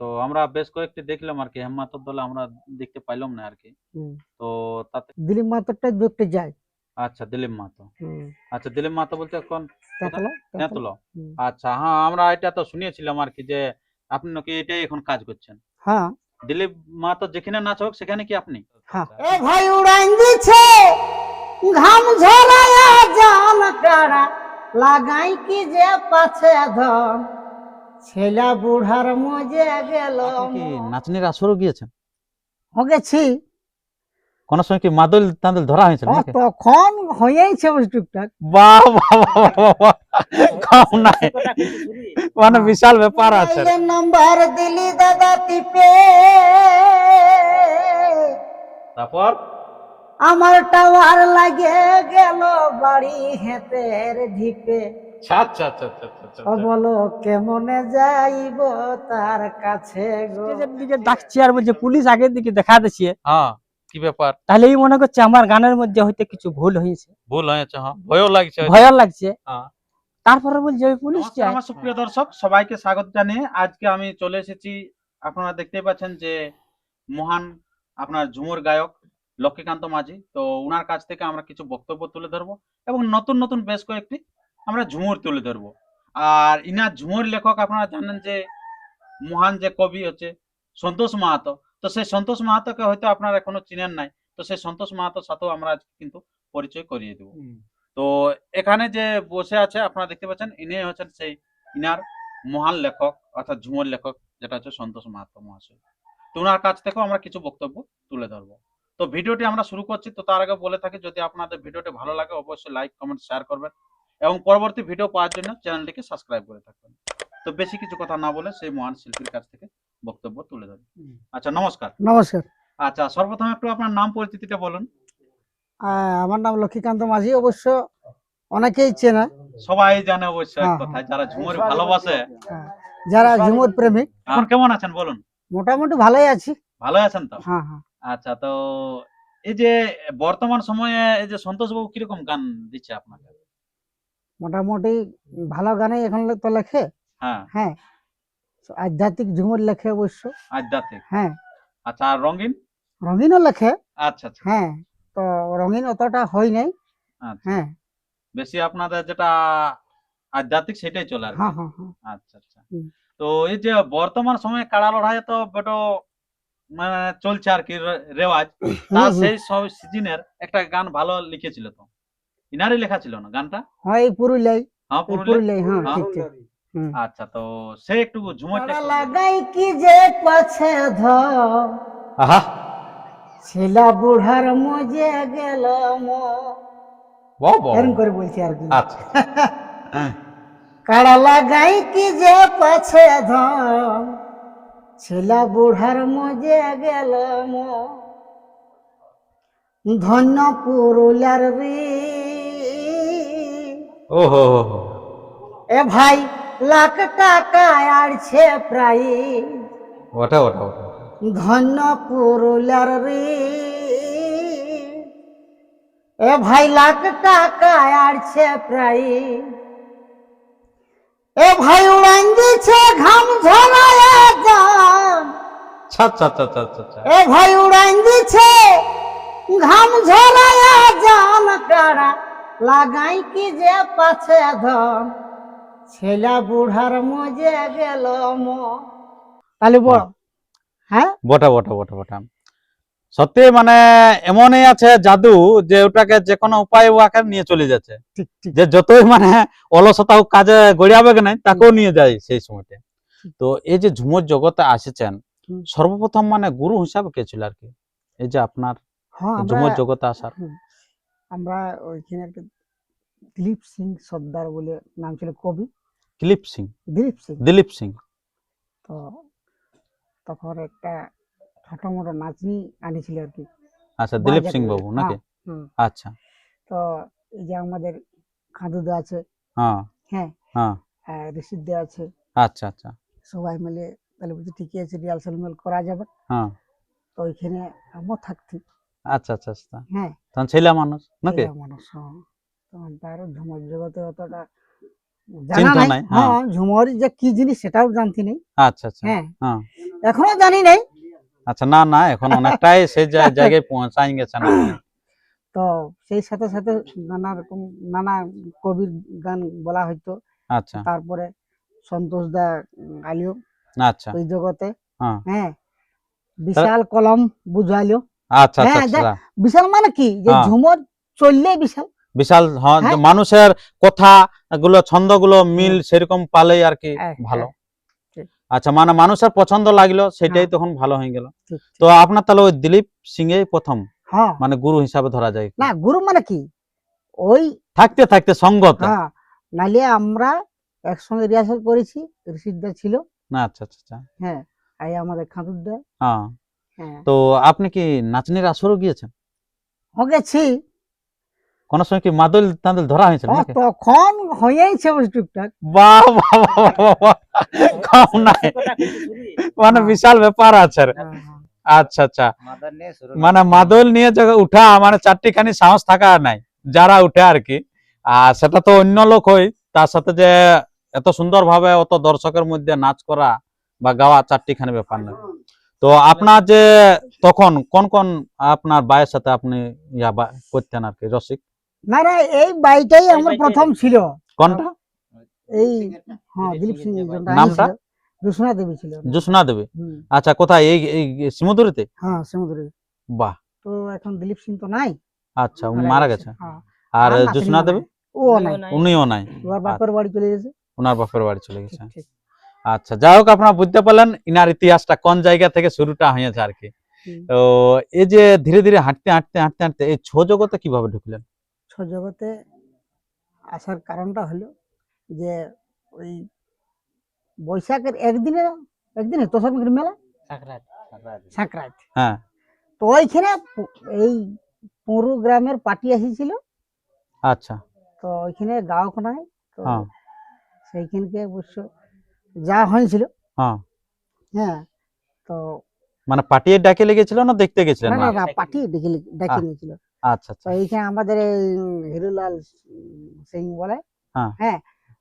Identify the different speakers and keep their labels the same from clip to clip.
Speaker 1: তো আমরা বেশ কয়েকটি দেখলাম আর কি। হেমমাতর দলে আমরা দেখতে পাইলাম না আর কি। তো তাতে
Speaker 2: দিলীপ মাহাতোরটা দেখতে যায়।
Speaker 1: আচ্ছা দিলীপ
Speaker 2: হুম।
Speaker 1: আচ্ছা দিলীপ মাহাতো বলতে
Speaker 2: তেঁতলা, হুম।
Speaker 1: আচ্ছা হ্যাঁ আমরা এটা তো শুনিয়েছিলাম আর কি যে আপনি নাকি এটাই এখন কাজ করছেন।
Speaker 2: হ্যাঁ।
Speaker 1: দিলীপ মাহাতো যেখানে নাচ হোক সেখানে কি আপনি?
Speaker 2: হ্যাঁ। এ ভাই উড়াইন দিছে ঘাম ঝরায়া জান কাড়া লাগাই কি যে পাছে ধন। ছেলা বুড়ার মজে গেল
Speaker 1: কি নাচনির আসরও গিয়েছেন?
Speaker 2: গেছি।
Speaker 1: কোন সময় কি মাদল তাঁদল ধরা হয়েছিল নাকি?
Speaker 2: তখন হয়েছে ওই টুকটাক।
Speaker 1: বাহ বাহ বাহ, বাহ, বাহ, কম নাই। মানে বিশাল ব্যাপার আছে।
Speaker 2: নাম্বার দিলি দাদা টিপে।
Speaker 1: তারপর?
Speaker 2: আমার টাওয়ার লাগে গেল বাড়ি হেতের ঢিপে।
Speaker 1: আচ্ছা আচ্ছা আচ্ছা
Speaker 2: ও বলো কেমনে যাইব তার কাছে গো?
Speaker 3: দিকে ডাকছি আর বলছে পুলিশ আগের দিকে দেখা দিচ্ছে
Speaker 1: হ্যাঁ কি ব্যাপার?
Speaker 3: তাহলে এই মনে করছে আমার গানের মধ্যে হয়তো কিছু ভুল হয়েছে।
Speaker 1: ভুল হয়েছে হ্যাঁ ভয়ও লাগছে
Speaker 3: ভয় লাগছে।
Speaker 1: হ্যাঁ।
Speaker 3: তারপরে বলছে ওই পুলিশ
Speaker 1: আমার সুপ্রিয় দর্শক সবাইকে স্বাগত জানিয়ে আজকে আমি চলে এসেছি। আপনারা দেখতে পাচ্ছেন যে মহান আপনার ঝুমুর গায়ক লক্ষ্মীকান্ত মাঝি। তো ওনার কাছ থেকে আমরা কিছু বক্তব্য তুলে ধরবো এবং নতুন নতুন বেশ কয়েকটি আমরা ঝুমুর তুলে ধরবো। আর ইনার ঝুমুর লেখক আপনারা জানেন যে মহান যে কবি হচ্ছে সন্তোষ মাহাতো। তো সেই সন্তোষ মাহাতোকে হয়তো আপনারা এখনও চিনেন নাই। তো সেই সন্তোষ মাহাতোর সাথেও আমরা কিন্তু পরিচয় করিয়ে দেবো। তো এখানে যে বসে আছে আপনারা দেখতে পাচ্ছেন ইনি হচ্ছেন সেই ইনার মহান লেখক অর্থাৎ ঝুমুর লেখক যেটা হচ্ছে সন্তোষ মাহাতো মহাশয়। তো ওনার কাছ থেকেও আমরা কিছু বক্তব্য তুলে ধরবো। তো ভিডিওটি আমরা শুরু করছি। তো তার আগে বলে থাকি যদি আপনাদের ভিডিওটি ভালো লাগে অবশ্যই লাইক কমেন্ট শেয়ার করবেন। এবং পরবর্তী ভিডিও পাওয়ার জন্য চ্যানেলটিকে সাবস্ক্রাইব করে থাকবেন তো বেশি কিছু কথা না বলে সেই মহান শিল্পীর কাছ থেকে বক্তব্য তুলে ধরবেন আচ্ছা নমস্কার।
Speaker 2: নমস্কার।
Speaker 1: আচ্ছা সর্বপ্রথম একটু আপনার নাম পরিচিতিটা বলুন।
Speaker 2: আমার নাম লক্ষ্মীকান্ত মাঝি অবশ্য অনেকেই চেনে।
Speaker 1: সবাই জানে অবশ্যই এক
Speaker 2: হ্যাঁ,
Speaker 1: যারা ঝুমুর ভালোবাসে।
Speaker 2: হ্যাঁ, যারা ঝুমুর প্রেমিক।
Speaker 1: এখন কেমন আছেন বলুন?
Speaker 2: মোটামুটি ভালোই আছি।
Speaker 1: ভালো আছেন তো?
Speaker 2: হ্যাঁ হ্যাঁ।
Speaker 1: আচ্ছা তো এই যে বর্তমান সময়ে এই যে সন্তোষ বাবু কীরকম গান দিচ্ছে আপনাকে?
Speaker 2: মোটামুটি ভালো গানে এখন তো লেখে।
Speaker 1: হ্যাঁ।
Speaker 2: হ্যাঁ। আধ্যাত্মিক ঝুমুর লেখে অবশ্য।
Speaker 1: আধ্যাত্মিক।
Speaker 2: হ্যাঁ।
Speaker 1: আচ্ছা আর রঙিন?
Speaker 2: রঙিনও লেখে।
Speaker 1: আচ্ছা আচ্ছা।
Speaker 2: হ্যাঁ। তো রঙিন অতটা হয় নাই।
Speaker 1: আচ্ছা।
Speaker 2: হ্যাঁ।
Speaker 1: বেশি আপনাদের যেটা আধ্যাত্মিক সেটাই চলে আর
Speaker 2: হ্যাঁ হ্যাঁ হ্যাঁ।
Speaker 1: আচ্ছা আচ্ছা। তো এই যে বর্তমান সময়ে কাড়া লড়াই তো বেটো মানে চলছে আর কি রেওয়াজ। তা
Speaker 2: হুম, হুম।
Speaker 1: সেই সব সিজনের একটা গান ভালো লিখেছিল তো। ইনারই লেখা ছিল না গানটা?
Speaker 2: হ্যাঁ এই পুরুলিয়ায়।
Speaker 1: হ্যাঁ
Speaker 2: এই
Speaker 1: পুরুলিয়া
Speaker 2: পুরুলিয়ায় হ্যাঁ
Speaker 1: হ্যাঁ।
Speaker 2: ঠিক ঠিক।
Speaker 1: আচ্ছা তো সে একটু একটু-
Speaker 2: লাগাই কি যে পাছে ধর।
Speaker 1: আহা।
Speaker 2: ছেলা বুড়ার মজে গেল মো।
Speaker 1: বাহ বাহ
Speaker 2: এরকম করে বলছি আর কি।
Speaker 1: আচ্ছা।
Speaker 2: কাড়া লাগাই কি যে পাছে ধন ছেলা বুড়ার মজে গেল মো। ধন্য পুরুলার রে।
Speaker 1: ওহো।
Speaker 2: এ ভাই লাখ টাকা আড়ছে প্রাইজ
Speaker 1: ওটা ওটা ওটা।
Speaker 2: ধন্য পুরুলার রে। এ ভাই লাখ টাকা আড়ছে প্রাইজ এ ভাই উড়ান দিছে ঘাম ঝরায়া
Speaker 1: আচ্ছা আচ্ছা আচ্ছা আচ্ছা আচ্ছা আচ্ছা
Speaker 2: এ ভাই উড়ান দিছে ঘাম ঝরায়া যান কারা লাগাই কি যে পাছে ধন? ছেলা বুড়ার মজে গেল মো তাহলে বল। হ্যাঁ।
Speaker 1: বটা বটা বটা বটা। সত্যি মানে এমনই আছে জাদু যে ওটাকে যে কোনো উপায় ওয়াকে নিয়ে চলে যাচ্ছে। যে যতই মানে অলসতা কাজে গড়িয়াবে নাই তাকেও নিয়ে যায় সেই সময়তে। তো এই যে ঝুমুর জগতে আসেছেন সর্বপ্রথম মানে গুরু হিসাবে কে ছিল আর কি? এই যে আপনার
Speaker 2: হ্যাঁ
Speaker 1: ঝুমুর জগতে আসার।
Speaker 2: আমরা ওইখানে একটা দিলীপ সিং সর্দার বলে নাম ছিল কবি।
Speaker 1: দিলীপ সিং?
Speaker 2: দিলীপ সিং।
Speaker 1: দিলীপ সিং।
Speaker 2: তো তখন একটা ছোট মোটো নাচনি আনিছিল আর কি।
Speaker 1: আচ্ছা দিলীপ সিং বাবু নাকি? আচ্ছা।
Speaker 2: তো এই যে আমাদের খাদুদা আছে।
Speaker 1: হ্যাঁ।
Speaker 2: হ্যাঁ।
Speaker 1: হ্যাঁ।
Speaker 2: ঋষিদা আছে।
Speaker 1: আচ্ছা আচ্ছা।
Speaker 2: সবাই মিলে তাহলে বলছি ঠিকই আছে রিহার্সাল মেল করা যাবে।
Speaker 1: হ্যাঁ।
Speaker 2: তো ওইখানে আমও থাকতি।
Speaker 1: আচ্ছা আচ্ছা আচ্ছা।
Speaker 2: হ্যাঁ।
Speaker 1: তখন ছেলে মানুষ নাকি?
Speaker 2: মানুষ হ্যাঁ। তখন তার ঝুমর জগতে অতটা জানা নাই।
Speaker 1: হ্যাঁ।
Speaker 2: হ্যাঁ ঝুমরি যে কি জিনিস সেটাও জানতি নাই।
Speaker 1: আচ্ছা আচ্ছা
Speaker 2: হ্যাঁ।
Speaker 1: হ্যাঁ।
Speaker 2: এখনও জানি নাই।
Speaker 1: আচ্ছা না না এখন অনেকটাই সেই জায়গায় পৌঁছাই গেছেন আপনি।
Speaker 2: তো সেই সাথে সাথে নানা রকম নানা কবির গান বলা হইতো।
Speaker 1: আচ্ছা।
Speaker 2: তারপরে সন্তোষ দা আলিও
Speaker 1: আচ্ছা।
Speaker 2: ওই জগতে।
Speaker 1: হ্যাঁ।
Speaker 2: হ্যাঁ। বিশাল কলম বুঝাইলো।
Speaker 1: আচ্ছা আচ্ছা
Speaker 2: হ্যাঁ,
Speaker 1: আচ্ছা।
Speaker 2: বিশাল মানে কি? যে
Speaker 1: হ্যাঁ।
Speaker 2: ঝুমর চললে বিশাল।
Speaker 1: বিশাল হ্যাঁ। মানুষের কথা গুলো ছন্দগুলো মিল সেরকম পালেই আর কি ভালো। আচ্ছা মানে মানুষের পছন্দ লাগল সেটাই। তখন ভালো হয়ে গেল। তো আপনার তাহলে ওই দিলীপ সিং এই প্রথম মানে গুরু হিসাবে ধরা যায়।
Speaker 2: না গুরু মানে কি? ওই
Speaker 1: থাকতে থাকতে সঙ্গত।
Speaker 2: নালে আমরা একসঙ্গে রিহার্সাল করেছি ঋষিদা ছিল।
Speaker 1: না আচ্ছা আচ্ছা
Speaker 2: হ্যাঁ আমাদের খাতুরদা
Speaker 1: হ্যাঁ
Speaker 2: হ্যাঁ।
Speaker 1: তো আপনি কি নাচনির আসরও গিয়েছেন?
Speaker 2: গেছি।
Speaker 1: কোন সময় কি মাদল তাদল ধরা হয়েছিল
Speaker 2: তখন হয়েছে টুকটাক।
Speaker 1: বাহ কম নাই। মানে বিশাল ব্যাপার আছে।
Speaker 2: হ্যাঁ, হ্যাঁ।
Speaker 1: আচ্ছা আচ্ছা। মানে মাদল নিয়ে যখন উঠা মানে চারটিখানি সাহস থাকা নাই যারা উঠে আর কি। আর সেটা তো অন্য লোক হই তার সাথে যে এত সুন্দর ভাবে অত দর্শকের মধ্যে নাচ করা বা গাওয়া চারটিখানি ব্যাপার না। তো আপনার যে তখন কোন কোন আপনার বায়ের সাথে আপনি ইয়া করতেন আর কি রসিক?
Speaker 2: না না এই বাড়িটাই আমার প্রথম ছিল।
Speaker 1: কোনটা?
Speaker 2: এই হ্যাঁ দিলীপ সিং
Speaker 1: নামটা?
Speaker 2: জোসনা দেবী ছিল
Speaker 1: জোসনা দেবী। আচ্ছা কোথায়? এই এই শিমুদুরিতে
Speaker 2: হ্যাঁ সমুদ্রে।
Speaker 1: বাহ।
Speaker 2: তো এখন দিলীপ সিং তো নাই।
Speaker 1: আচ্ছা উনি মারা গেছে।
Speaker 2: হ্যাঁ।
Speaker 1: আর
Speaker 2: নাতনি
Speaker 1: দেবী?
Speaker 2: ও নাই।
Speaker 1: উনিও নাই।
Speaker 2: ওর বাপের বাড়ি চলে গেছে।
Speaker 1: ওনার বাপের বাড়ি চলে গেছে।
Speaker 2: ঠিক।
Speaker 1: আচ্ছা যাই হোক আপনারা বুঝতে পারলেন ইনার ইতিহাসটা কোন জায়গা থেকে শুরুটা হয়েছে আর কি। তো এই যে ধীরে ধীরে হাঁটতে হাঁটতে হাঁটতে হাঁটতে এই ছো জগতে কীভাবে ঢুকলেন?
Speaker 2: ছ জগতে আসার কারণটা হলো যে ওই বৈশাখের একদিনে একদিনে তোষার মেলা? সাঁকরাত
Speaker 1: হ্যাঁ।
Speaker 2: তো ওইখানে এই পুরু গ্রামের পার্টি এসেছিল।
Speaker 1: আচ্ছা।
Speaker 2: তো ওইখানে গাও কোনায় তো
Speaker 1: হ্যাঁ।
Speaker 2: সেইখানকে অবশ্য যা হয়েছিল।
Speaker 1: হ্যাঁ।
Speaker 2: হ্যাঁ তো
Speaker 1: মানে পাটিয়ে ডাকে লেগেছিল না দেখতে গেছিলেন?
Speaker 2: না ডেকে ডেকে নিয়েছিল।
Speaker 1: আচ্ছা
Speaker 2: তো
Speaker 1: আচ্ছা
Speaker 2: এইখানে আমাদের এই হিরুলাল সিং বলে
Speaker 1: হ্যাঁ।
Speaker 2: হ্যাঁ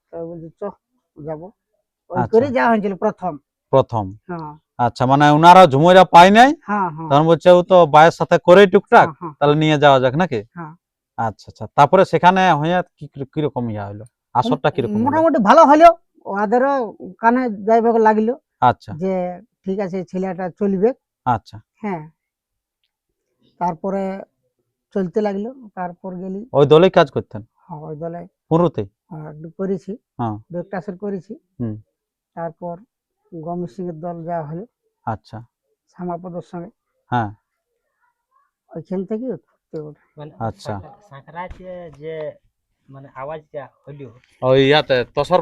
Speaker 2: তো বলছি চ যাব। ওই
Speaker 1: আচ্ছা।
Speaker 2: করে যাওয়া হয়েছিল প্রথম।
Speaker 1: প্রথম। আচ্ছা মানে ওনারা ঝুমুরা পায় নাই? তখন বলছে ও তো বায়ের সাথে করে টুকটাক। তাহলে নিয়ে যাওয়া যাক নাকি। আচ্ছা আচ্ছা। তারপরে সেখানে হইয়া কি কীরকম ইয়া হইল আসরটা কীরকম হলো?
Speaker 2: মোটামুটি ভালো হলো ওদেরও কানে যাই যাইবার লাগল
Speaker 1: আচ্ছা।
Speaker 2: যে ঠিক আছে ছেলেটা চলবে।
Speaker 1: আচ্ছা।
Speaker 2: হ্যাঁ। তারপরে চলতে লাগল তারপর গেলি।
Speaker 1: ওই দলেই কাজ করতেন?
Speaker 2: হ্যাঁ, ওই দলে।
Speaker 1: পুরোতেই
Speaker 2: হ্যাঁ, করেছি।
Speaker 1: হ্যাঁ।
Speaker 2: দু একটা আসর করেছি।
Speaker 1: হুম।
Speaker 2: তারপর গমেশ সিং এর দল যাওয়া হলো।
Speaker 1: আচ্ছা।
Speaker 2: শ্যামাপদর সঙ্গে।
Speaker 1: হ্যাঁ।
Speaker 2: ওইখান থেকে
Speaker 1: আচ্ছা।
Speaker 3: সাঁকরাতে যে মানে আওয়াজটা
Speaker 1: ওই ইয়াতে তসর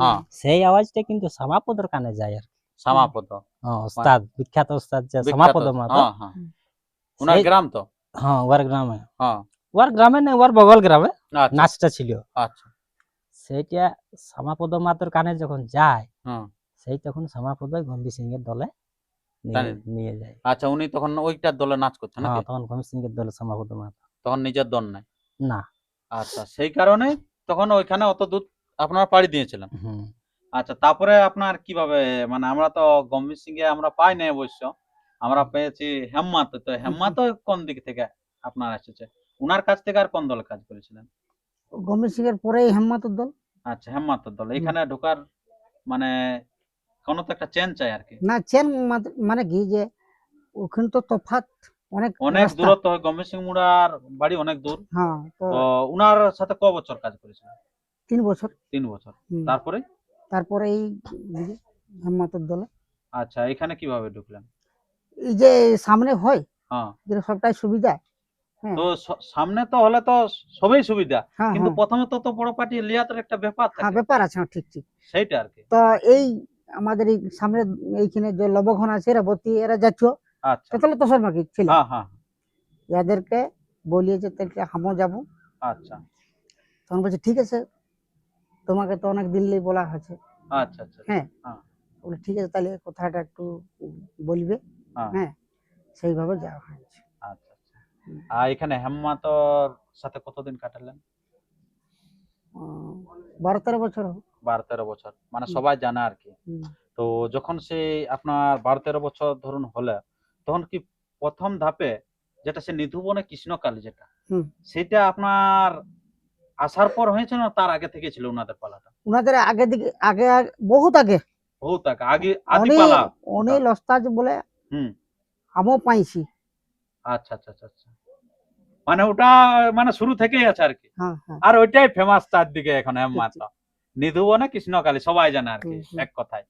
Speaker 1: হ্যাঁ।
Speaker 3: সেই আওয়াজটা কিন্তু সমাপদর কানে যায় আর কি।
Speaker 1: সমাপদ
Speaker 3: হ্যাঁ ওস্তাদ বিখ্যাত ওস্তাদ যে
Speaker 1: বিখ্যাত।
Speaker 3: সমাপদ মাতো।
Speaker 1: হ্যাঁ হ্যাঁ। ওনার গ্রাম তো?
Speaker 3: হ্যাঁ ওয়ার গ্রামে।
Speaker 1: হ্যাঁ।
Speaker 3: ওয়ার গ্রামে না ওয়ার বগল গ্রামে
Speaker 1: আচ্ছা।
Speaker 3: নাচটা ছিল।
Speaker 1: আচ্ছা।
Speaker 3: সেইটা সমাপদ মাতর কানে যখন যায়
Speaker 1: হ্যাঁ।
Speaker 3: সেই তখন সমাপদ গম্ভীর সিং এর দলে নিয়ে- যায়।
Speaker 1: আচ্ছা উনি তখন ওইটার দলে নাচ করছেন
Speaker 3: হ্যাঁ তখন গম্ভীর সিং এর দলে সমাপদ মাতো।
Speaker 1: তখন নিজের দল নাই?
Speaker 3: না।
Speaker 1: আচ্ছা সেই কারণে তখন ওইখানে অত দূর আপনারা পাড়ি দিয়েছিলেন। আচ্ছা তারপরে আপনার কীভাবে মানে আমরা তো গম্ভীর সিং এ আমরা পাই নাই অবশ্য আমরা পেয়েছি হেম্মাত তো হেম্মাত কোন দিক থেকে আপনার এসেছে? উনার কাছ থেকে আর কোন দলে কাজ করেছিলেন?
Speaker 2: গমেশ সিং এর পরেই হেম্মাতুর দল।
Speaker 1: আচ্ছা হেম্মাতের দল এখানে ঢোকার মানে কোনো তো একটা চেন চাই আর কি।
Speaker 2: না চেন মানে কি যে ওখানে তো তফাৎ। অনেক
Speaker 1: অনেক। দূরত্ব গম্ভীর সিং মুড়ার বাড়ি অনেক দূর।
Speaker 2: হ্যাঁ তো
Speaker 1: উনার সাথে ক বছর কাজ করেছিলেন?
Speaker 2: তিন বছর।
Speaker 1: তিন বছর। তারপরে?
Speaker 2: তারপরে এই হেম্মাতুর দলে।
Speaker 1: আচ্ছা এখানে কীভাবে ঢুকলেন?
Speaker 2: এই যে সামনে হয়
Speaker 1: হ্যাঁ।
Speaker 2: সবটাই সুবিধা। হ্যাঁ।
Speaker 1: তো সামনে তো হলে তো সবই সুবিধা।
Speaker 2: হ্যাঁ
Speaker 1: কিন্তু। প্রথমে তো তো বড় পার্টি লিয়াতের একটা ব্যাপার
Speaker 2: হ্যাঁ ব্যাপার আছে ঠিক ঠিক।
Speaker 1: সেইটা আর কি।
Speaker 2: তো এই আমাদের এই সামনে এইখানে যে লবঘন আছে রেবতী এরা যাচ্ছ
Speaker 1: আচ্ছা।
Speaker 2: তাহলে তো মাকি ছিল।
Speaker 1: হ্যাঁ হ্যাঁ।
Speaker 2: এদেরকে বলিয়েছে তাহলে আমও যাব।
Speaker 1: আচ্ছা।
Speaker 2: তখন বলছে ঠিক আছে। তোমাকে তো অনেক দিল্লি বলা হয়েছে।
Speaker 1: আচ্ছা আচ্ছা
Speaker 2: হ্যাঁ।
Speaker 1: হ্যাঁ।
Speaker 2: বলে ঠিক আছে তাহলে কথাটা একটু বলবে।
Speaker 1: হ্যাঁ।
Speaker 2: হ্যাঁ সেইভাবে যাওয়া হয়েছে।
Speaker 1: আচ্ছা আচ্ছা। আর এখানে হেম্মাতর সাথে কতদিন কাটালেন?
Speaker 2: বারো তেরো বছর।
Speaker 1: বারো তেরো বছর। মানে সবাই জানে আর কি। তো যখন সে আপনার বারো তেরো বছর ধরুন হলে তখন কি প্রথম ধাপে যেটা সে নিধুবনে কৃষ্ণকালী যেটা সেটা আপনার আসার পর হয়েছে না তার আগে থেকে ছিল ওনাদের পালাটা?
Speaker 2: উনাদের আগে দিকে আগে বহুত আগে।
Speaker 1: বহুত আগে আগে আদি পালা।
Speaker 2: উনি লস্তাজ বলে
Speaker 1: হুম।
Speaker 2: আমও পাইছি।
Speaker 1: আচ্ছা আচ্ছা আচ্ছা আচ্ছা। মানে ওটা মানে শুরু থেকেই আছে আর কি।
Speaker 2: হ্যাঁ হ্যাঁ।
Speaker 1: আর ওইটাই ফেমাস চারদিকে এখন একমাত্র। নিধুবনে কৃষ্ণকালী সবাই জানে আর কি। এক কথায়।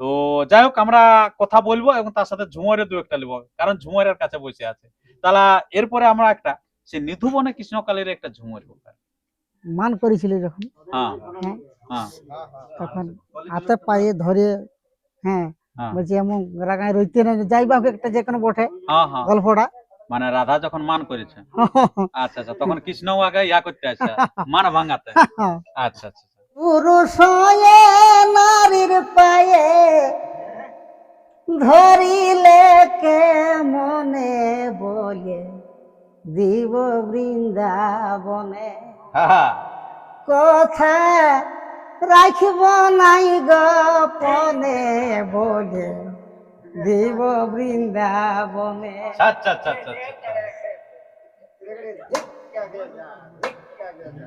Speaker 1: তো যাই হোক আমরা কথা বলব এবং তার সাথে ঝুমরের দু একটা নেব কারণ ঝুমরের কাছে বসে আছে। তাহলে এরপরে আমরা একটা সে নিধুবনে কৃষ্ণকালীর একটা ঝুমর
Speaker 2: মান করেছিল যখন?
Speaker 1: হ্যাঁ।
Speaker 2: হ্যাঁ।
Speaker 1: হ্যাঁ।
Speaker 2: তখন হাতে পায়ে ধরে হ্যাঁ বলছি এমন রাগায় রইতে না যাই বা একটা যে কোনো বটে গল্পটা।
Speaker 1: মানে রাধা যখন মান করেছে। আচ্ছা আচ্ছা তখন কৃষ্ণ আগে ইয়া করতে আসছে মান ভাঙাতে। আচ্ছা আচ্ছা।
Speaker 2: পুরুষ নারীর পায়ে ধরিলে কে মনে বলে? দিব বৃন্দাবনে। কথা রাখিব নাই গপনে বলে। দিব বৃন্দাবনে।
Speaker 1: আচ্ছা আচ্ছা আচ্ছা আচ্ছা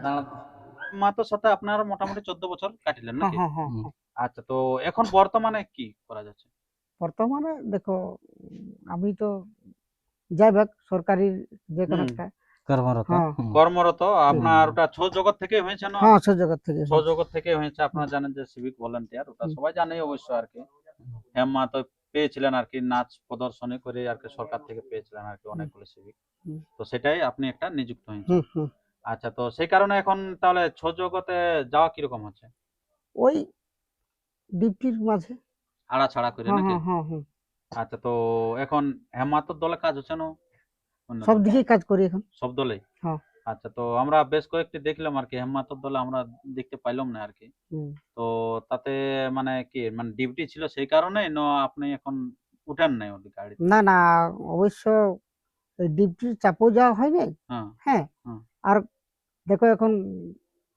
Speaker 1: আচ্ছা। মাতার সাথে আপনার মোটামুটি চোদ্দ বছর কাটিলেন
Speaker 2: হ্যাঁ
Speaker 1: নাকি?
Speaker 2: হ্যাঁ হ্যাঁ।
Speaker 1: আচ্ছা তো এখন বর্তমানে কি করা যাচ্ছে?
Speaker 2: বর্তমানে দেখো আমি তো যাই হোক সরকারি যে কোনো একটা।
Speaker 3: কর্মরত।
Speaker 1: কর্মরত আপনার ওটা ছ জগৎ থেকে হয়েছে না?
Speaker 2: হ্যাঁ সুযোগের থেকে
Speaker 1: ছ জগৎ থেকে হয়েছে আপনারা জানেন যে সিভিক ভলেন্টিয়ার ওটা সবাই জানে অবশ্য আর কি। হেমা তো পেয়েছিলেন আর কি নাচ প্রদর্শনী করে আর কি সরকার থেকে পেয়েছিলেন আর কি অনেকগুলো সিভিক তো সেটাই আপনি একটা নিযুক্ত হয়েছে
Speaker 2: হুম হুম।
Speaker 1: আচ্ছা তো সেই কারণে এখন তাহলে ছ জগতে যাওয়া কীরকম হচ্ছে?
Speaker 2: ওই ডিপটির মাঝে।
Speaker 1: আড়া ছাড়া করে
Speaker 2: হ্যাঁ
Speaker 1: নাকি?
Speaker 2: হ্যাঁ হ্যাঁ
Speaker 1: আচ্ছা তো এখন হেমাতর দলে কাজ হচ্ছে না?
Speaker 2: সব দিকেই কাজ করি এখন।
Speaker 1: সব
Speaker 2: হ্যাঁ।
Speaker 1: আচ্ছা তো আমরা বেশ কয়েকটি দেখলাম আর কি হেমাতর দলে আমরা দেখতে পাইলাম না আর কি।
Speaker 2: হুম।
Speaker 1: তো তাতে মানে কি মানে ডিউটি ছিল সেই কারণে না আপনি এখন উঠেন নাই ওই গাড়ি
Speaker 2: না না অবশ্য ওই ডিপটির চাপও যাওয়া হয়নি।
Speaker 1: হ্যাঁ।
Speaker 2: হ্যাঁ। আর দেখো এখন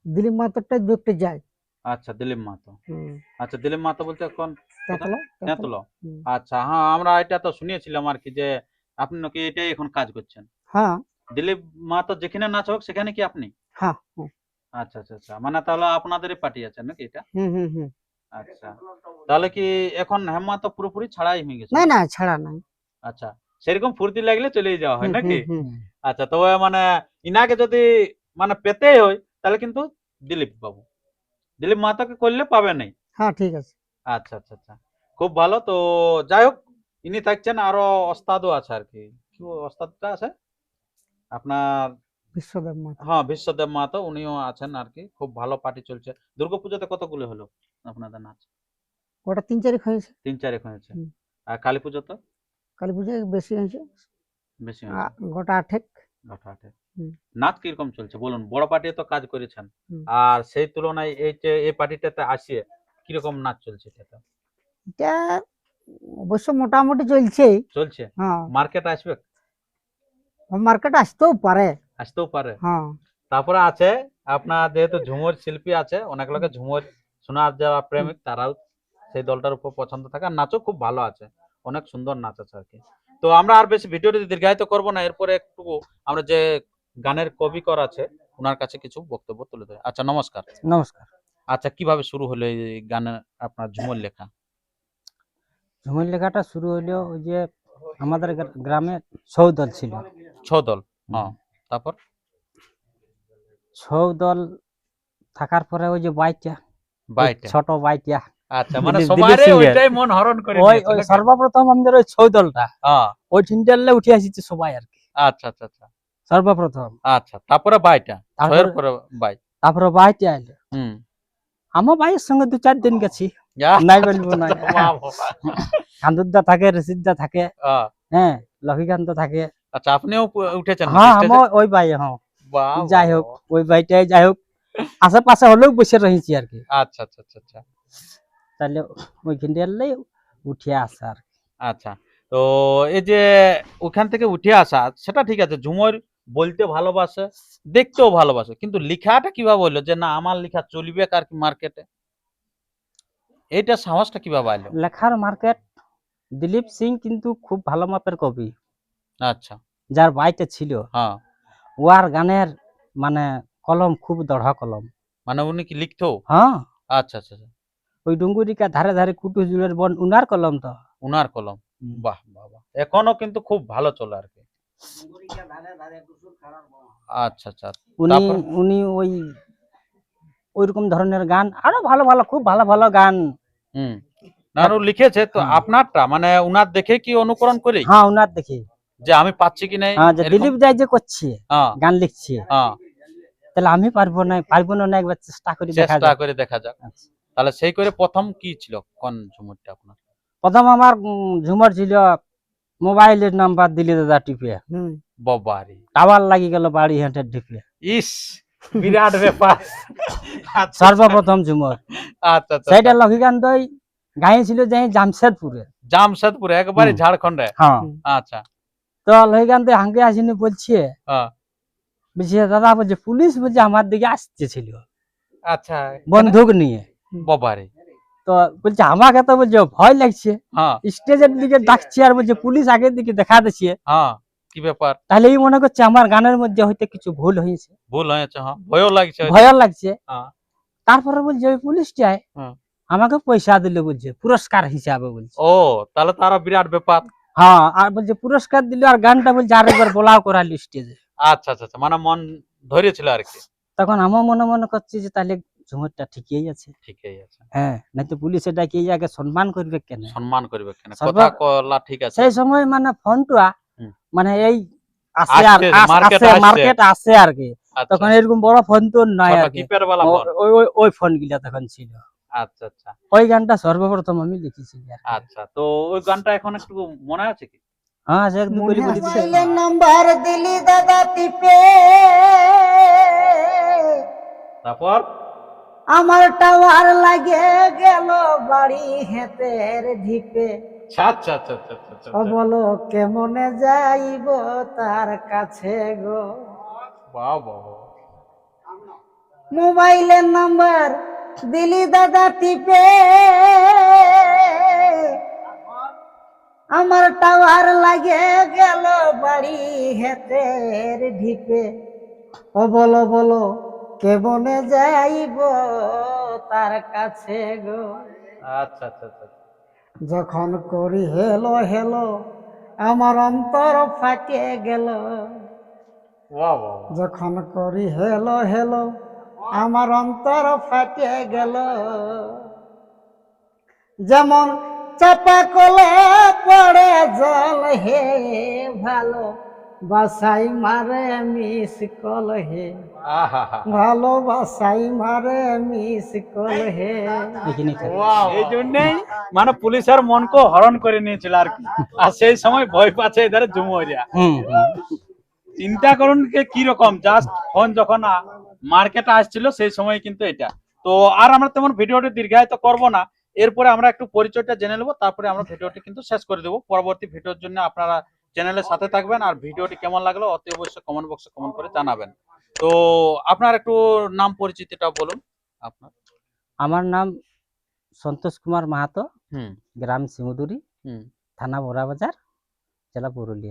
Speaker 2: দিলীপ মাহাতোরটাই দেখতে যায়।
Speaker 1: আচ্ছা দিলীপ
Speaker 2: হুম,
Speaker 1: আচ্ছা দিলীপ মাহাতো বলতে এখন
Speaker 2: তেঁতুলা।
Speaker 1: আচ্ছা হ্যাঁ আমরা এটা তো শুনিয়েছিলাম আর কি যে আপনি নাকি এটাই এখন কাজ করছেন।
Speaker 2: হ্যাঁ।
Speaker 1: দিলীপ মাহাতো যেখানে নাচ হোক সেখানে কি আপনি?
Speaker 2: হ্যাঁ
Speaker 1: আচ্ছা আচ্ছা আচ্ছা মানে তাহলে আপনাদেরই পার্টি আছে নাকি এটা?
Speaker 2: হুম হুম হুম।
Speaker 1: আচ্ছা তাহলে কি এখন হেমা তো পুরোপুরি ছাড়াই হয়ে গেছে?
Speaker 2: না না ছাড়া নাই।
Speaker 1: আচ্া সেরকম ফুর্তি লাগলে চলেই যাওয়া হয় নাকি। আচ্ছা তবে মানে ইনাকে যদি মানে পেতেই হয় তাহলে কিন্তু দিলীপ বাবু। দিলীপ মাতাকে করলে পাবে নাই।
Speaker 2: হ্যাঁ ঠিক আছে।
Speaker 1: আচ্ছা আচ্ছা আচ্ছা। খুব ভালো। তো যাই হোক ইনি থাকছেন আরও ওস্তাদও আছে আর কি। কি ওস্তাদটা আছে? আপনার
Speaker 2: বিশ্বদেব মাতা।
Speaker 1: হ্যাঁ বিশ্বদেব মাহাতো উনিও আছেন আর কি। খুব ভালো পার্টি চলছে। দুর্গাপূজাতে কতগুলো হলো আপনাদের নাচ?
Speaker 2: ওটা তিন চারিখ হয়েছে।
Speaker 1: তিন চারেক হয়েছে। আর কালী পুজো তো
Speaker 2: কালী পুজোয় বেশি হয়েছে।
Speaker 1: বেশি হয়েছে।
Speaker 2: গোটা আঠেক
Speaker 1: নাচ কীরকম চলছে বলুন? বড় পার্টি তো কাজ করেছেন। আর সেই তুলনায় এই যে এই পার্টিটাতে আসিয়ে কীরকম নাচ চলছে এটাতে
Speaker 2: এটা অবশ্য মোটামুটি চলছে
Speaker 1: চলছে?
Speaker 2: হ্যাঁ।
Speaker 1: মার্কেট আসবে?
Speaker 2: মার্কেট আসতেও পারে।
Speaker 1: আসতেও পারে।
Speaker 2: হ্যাঁ।
Speaker 1: তারপরে আছে আপনার যেহেতু ঝুমুর শিল্পী আছে অনেক লোকে ঝুমুর শোনার যারা প্রেমিক তারাও সেই দলটার উপর পছন্দ থাকে। আর নাচও খুব ভালো আছে। অনেক সুন্দর নাচ আছে আর কি। তো আমরা আর বেশি ভিডিওটি দীর্ঘায়িত করব না এরপরে একটু আমরা যে গানের কবিকর আছে ওনার কাছে কিছু বক্তব্য তুলে দেয় আচ্ছা নমস্কার।
Speaker 3: নমস্কার।
Speaker 1: আচ্ছা কীভাবে শুরু হলো এই গানের আপনার ঝুমুর লেখা?
Speaker 3: ঝুমুর লেখাটা শুরু হলো ওই যে আমাদের গ্রামে ছৌ দল ছিল।
Speaker 1: ছ দল হ্যাঁ। তারপর?
Speaker 3: ছৌ দল থাকার পরে ওই যে বাইটা
Speaker 1: বাইটা
Speaker 3: ছোট বাইটা
Speaker 1: আচ্ছা মানে ওইটাই মন হরণ করে
Speaker 3: ওই? সর্বপ্রথম আমাদের ওই ছৌ দলটা।
Speaker 1: হ্যাঁ।
Speaker 3: ওই টিনটালে উঠে আসিছে সবাই আর কি।
Speaker 1: আচ্ছা আচ্ছা আচ্ছা।
Speaker 3: সর্বপ্রথম।
Speaker 1: আচ্ছা তারপরে বাইটা
Speaker 3: তারপরে
Speaker 1: বাই
Speaker 3: তারপরে বাইটা আইলো।
Speaker 1: হুম।
Speaker 3: আমার ভাইয়ের সঙ্গে দু চার দিন গেছি। নাই বলব না কান্দুদা থাকে রশিদদা থাকে। হ্যাঁ লক্ষীকান্ত থাকে।
Speaker 1: আচ্ছা আপনিও উঠেছেন
Speaker 3: হ্যাঁ আমার ওই ভাই হ্যাঁ। যাই হোক ওই ভাইটাই যাই হোক। আশেপাশে হলেও বসে রয়েছি আর কি।
Speaker 1: আচ্ছা আচ্ছা আচ্ছা আচ্ছা।
Speaker 3: তাহলে ওইখান দিয়ে উঠে আসা আর।
Speaker 1: আচ্ছা তো এই যে ওখান থেকে উঠে আসা সেটা ঠিক আছে ঝুমর বলতে ভালোবাসে দেখতেও ভালোবাসে কিন্তু লেখাটা কীভাবে হইল যে না আমার লেখা চলবে আর কি মার্কেটে এইটা সাহসটা কীভাবে আইলো
Speaker 3: লেখার মার্কেট দিলীপ সিং কিন্তু খুব ভালো মাপের কবি।
Speaker 1: আচ্ছা।
Speaker 3: যার বাইটা ছিল।
Speaker 1: হ্যাঁ।
Speaker 3: ওয়ার গানের মানে কলম খুব দঢ় কলম।
Speaker 1: মানে উনি কি লিখতো?
Speaker 3: হ্যাঁ।
Speaker 1: আচ্ছা আচ্ছা আচ্ছা।
Speaker 3: ওই ডুঙ্গুরিকা ধারে ধারে কুটু জুলের বন উনার কলম তো।
Speaker 1: উনার কলম। বাহ বাহ বাহ। এখনও কিন্তু খুব ভালো চলে আর কি। আচ্ছা আচ্ছা।
Speaker 3: উনি? উনি ওই ওইরকম ধরনের গান আরও ভালো ভালো খুব ভালো ভালো গান।
Speaker 1: হুম। না লিখেছে তো। আপনারটা? মানে উনার দেখে কি অনুকরণ করি?
Speaker 3: হ্যাঁ উনার দেখে।
Speaker 1: যে আমি পাচ্ছি কি নাই?
Speaker 3: হ্যাঁ যে দিলীপ যাই যে করছে
Speaker 1: হ্যাঁ।
Speaker 3: গান লিখছে।
Speaker 1: হ্যাঁ।
Speaker 3: তাহলে আমি পারব না পারব না একবার চেষ্টা করি দেখা যাক।
Speaker 1: চেষ্টা করে দেখা যাক।
Speaker 3: আচ্ছা।
Speaker 1: তাহলে সেই করে প্রথম কি ছিল? কোন ঝুমুরটা আপনার?
Speaker 3: প্রথম আমার ঝুমর ছিল মোবাইলের নাম্বার দিলে দাদা টিপে
Speaker 2: হুম।
Speaker 1: বাবারি।
Speaker 3: টাওয়ার লাগি গেল বাড়ি হেঁটে ঢিপে
Speaker 1: ইস বিরাট ব্যাপার। আচ্ছা,
Speaker 3: সর্বপ্রথম ঝুমর।
Speaker 1: আচ্ছা আচ্ছা
Speaker 3: সেইটা লক্ষীকান্ত গাইছিল যে জামশেদপুরে।
Speaker 1: জামশেদপুরে একবারে। ঝাড়খণ্ডে?
Speaker 3: হ্যাঁ।
Speaker 1: আচ্ছা।
Speaker 3: তো লক্ষীকান্ত হাঙ্গে আসিনি বলছে।
Speaker 1: হ্যাঁ।
Speaker 3: বলছে দাদা বলছে পুলিশ বলছে আমার দিকে আসতেছিল।
Speaker 1: আচ্ছা।
Speaker 3: বন্দুক নিয়ে।
Speaker 1: বাবারি।
Speaker 3: তো বলছে আমাকে তো বলছে ভয় লাগছে।
Speaker 1: হ্যাঁ।
Speaker 3: স্টেজের দিকে ডাকছে আর বলছে পুলিশ আগের দিকে দেখা দিচ্ছে।
Speaker 1: হ্যাঁ কি ব্যাপার?
Speaker 3: তাহলে এই মনে করছে আমার গানের মধ্যে হয়তো কিছু ভুল হয়েছে।
Speaker 1: ভুল হয়েছে হ্যাঁ ভয়ও লাগছে।
Speaker 3: ভয় লাগছে। তারপরে বলছে ওই পুলিশটাই। আমাকে পয়সা দিল বলছে পুরস্কার হিসাবে বলছে।
Speaker 1: ও তাহলে তারা বিরাট ব্যাপার।
Speaker 3: হ্যাঁ আর বলছে পুরস্কার দিল আর গানটা বলছে আরেকবার বলাও করালি স্টেজে।
Speaker 1: আচ্ছা আচ্ছা আচ্ছা, মানে মন ধরেছিল আর কি।
Speaker 3: তখন আমার মনে মনে করছে যে তাহলে ঝুমুরটা ঠিকই আছে।
Speaker 1: ঠিকই আছে।
Speaker 3: হ্যাঁ নাই তো পুলিশে ডাকি আগে সম্মান করবে কেন?
Speaker 1: সম্মান করবে কেন? কথা কলা ঠিক আছে।
Speaker 3: সেই সময় মানে ফোনটা মানে এই আসে আর। মার্কেট আসে আর কি।
Speaker 1: আচ্ছা।
Speaker 3: তখন এরকম বড় ফোন তো নাই আর কি। ওই ওই- ওই ফোনগুলা তখন ছিল।
Speaker 1: আচ্ছা আচ্ছা।
Speaker 3: ওই গানটা সর্বপ্রথম আমি লিখেছি আর
Speaker 1: আচ্ছা তো ওই গানটা এখন একটু মনে আছে কি?
Speaker 3: হ্যাঁ সে একদম বলি বলি
Speaker 2: নাম্বার দিলি দাদা টিপে।
Speaker 1: তারপর?
Speaker 2: আমার টাওয়ার লাগে গেল বাড়ি হেতের ঢিপে।
Speaker 1: আচ্ছা
Speaker 2: বলো কেমনে যাইব তার কাছে গো। মোবাইলের নাম্বার দিলি দাদা টিপে। আমার টাওয়ার লাগে গেল বাড়ি হেতের ঢিপে। ও বলো বলো কেমনে যাইব তার কাছে গো
Speaker 1: আচ্ছা আচ্ছা আচ্ছা।
Speaker 2: যখন করি হেলো হেলো আমার অন্তর ফাটে গেল। যখন করি হেলো হেলো আমার অন্তর ফাটে গেল যেমন চাপা কলে পড়ে জল হে ভালো বাসাই মারে মিস কল হে।
Speaker 1: আহাহা।
Speaker 2: ভালো বাসাই মারে মিস কল হে।
Speaker 1: এই জন্যই মানে পুলিশের মনকে হরণ করে নিয়েছিল আর কি। আর সেই সময় ভয় পাচ্ছে এধারে জুমরিয়া। চিন্তা করুন যে কি রকম জাস্ট ফোন যখন মার্কেটে আসছিল সেই সময় কিন্তু এটা। তো আর আমরা তেমন ভিডিওটি দীর্ঘায়িত করব না। এরপরে আমরা একটু পরিচয়টা জেনে নেব তারপরে আমরা ভিডিওটি কিন্তু শেষ করে দেবো। পরবর্তী ভিডিওর জন্য আপনারা চ্যানেলের সাথে থাকবেন আর ভিডিওটি কেমন লাগল অতি অবশ্যই কমেন্ট বক্সে কমেন্ট করে জানাবেন। তো আপনার একটু নাম পরিচিতিটা বলুন আপনার।
Speaker 3: আমার নাম সন্তোষ কুমার মাহাতো
Speaker 1: হুম।
Speaker 3: গ্রাম সিমুদুরি
Speaker 1: হুম।
Speaker 3: থানা বোরাবাজার জেলা পুরুলিয়া।